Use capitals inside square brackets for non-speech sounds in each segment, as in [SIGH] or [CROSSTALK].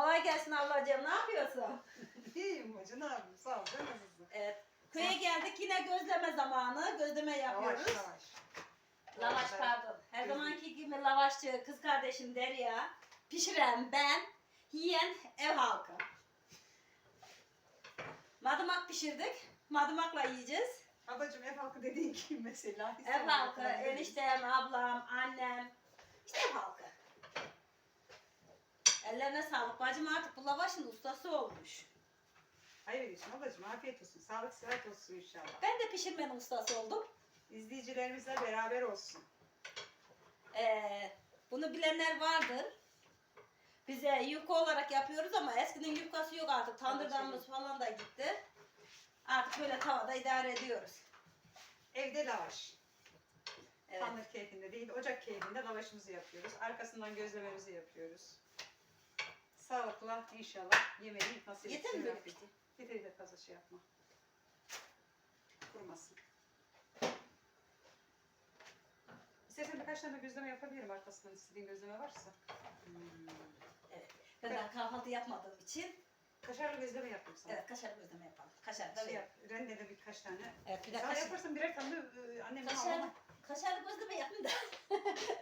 Kolay gelsin ablacığım. Ne yapıyorsun? [LAUGHS] İyiyim bacı ne yapayım sağ ol sen nasılsın? Evet. Köye geldik yine gözleme zamanı. Gözleme yapıyoruz. Yavaş yavaş. Lavaş pardon. Her zamanki gibi lavaşçı kız kardeşim Derya. Pişiren ben. Yiyen ev halkı. Madımak pişirdik. Madımakla yiyeceğiz. Ablacığım ev halkı dediğin kim mesela? Ev halkı, eniştem, ablam, annem. İşte ev halkı. Ellerine sağlık. Bacım artık bu lavaşın ustası olmuş. Hayır olsun ablacığım afiyet olsun. Sağlık sıhhat olsun inşallah. Ben de pişirmenin ustası oldum. İzleyicilerimizle beraber olsun. Ee, bunu bilenler vardır. Bize yufka olarak yapıyoruz ama eskinin yufkası yok artık. Tandırlarımız falan da gitti. Artık böyle tavada idare ediyoruz. Evde lavaş. Evet. Tandır keyfinde değil, ocak keyfinde lavaşımızı yapıyoruz. Arkasından gözlememizi yapıyoruz. Sağlıkla inşallah yemeği nasip Yeter mi etsin böyle Rabbim. peki? Yeter de fazla şey yapma. Kurumasın. İstersen birkaç tane gözleme yapabilirim arkasından istediğin gözleme varsa. Evet. Ben daha kahvaltı yapmadığım için Kaşarlı gözleme yapayım sana. evet kaşar gözleme yapalım. Kaşar da Şey yap, rendele birkaç tane. Evet bir de Sana kaşar. yaparsın birer tane de e, annemle Kaşar, ablama. kaşar gözleme yapın da.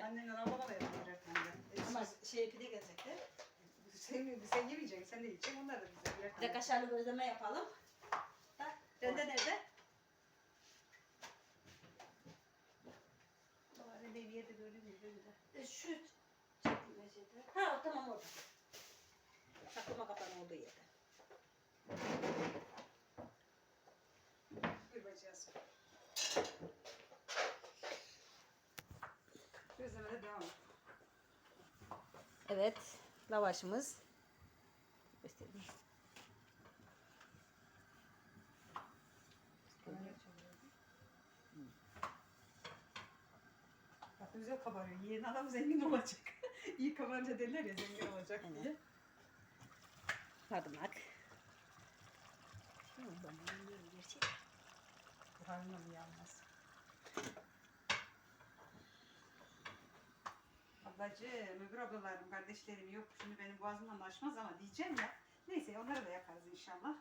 Annemle ablama da birer tane de. Ama şey pide gelecekti. Sen, sen yemeyeceksin, sen de yiyeceksin. Onlar da bize birer Bir de tane. kaşarlı gözleme yapalım. Ha, Rende nerede? Bari bir yerde böyle bir böyle. E, Şu çekmecede. Ha o tamam orada. Saklama kapanı olduğu yerde. Bir bacağız. Gözlemede devam et. Evet, lavaşımız. Göstereyim. Bak güzel kabarıyor. Yiyen adam zengin olacak. [LAUGHS] İyi kabarınca derler ya zengin olacak Evet. diye. Madımak. Buharına mı yanmaz? Ablacığım, öbür ablalarım, kardeşlerim yok. Şimdi benim boğazımla anlaşmaz ama diyeceğim ya. Neyse onları da yaparız inşallah.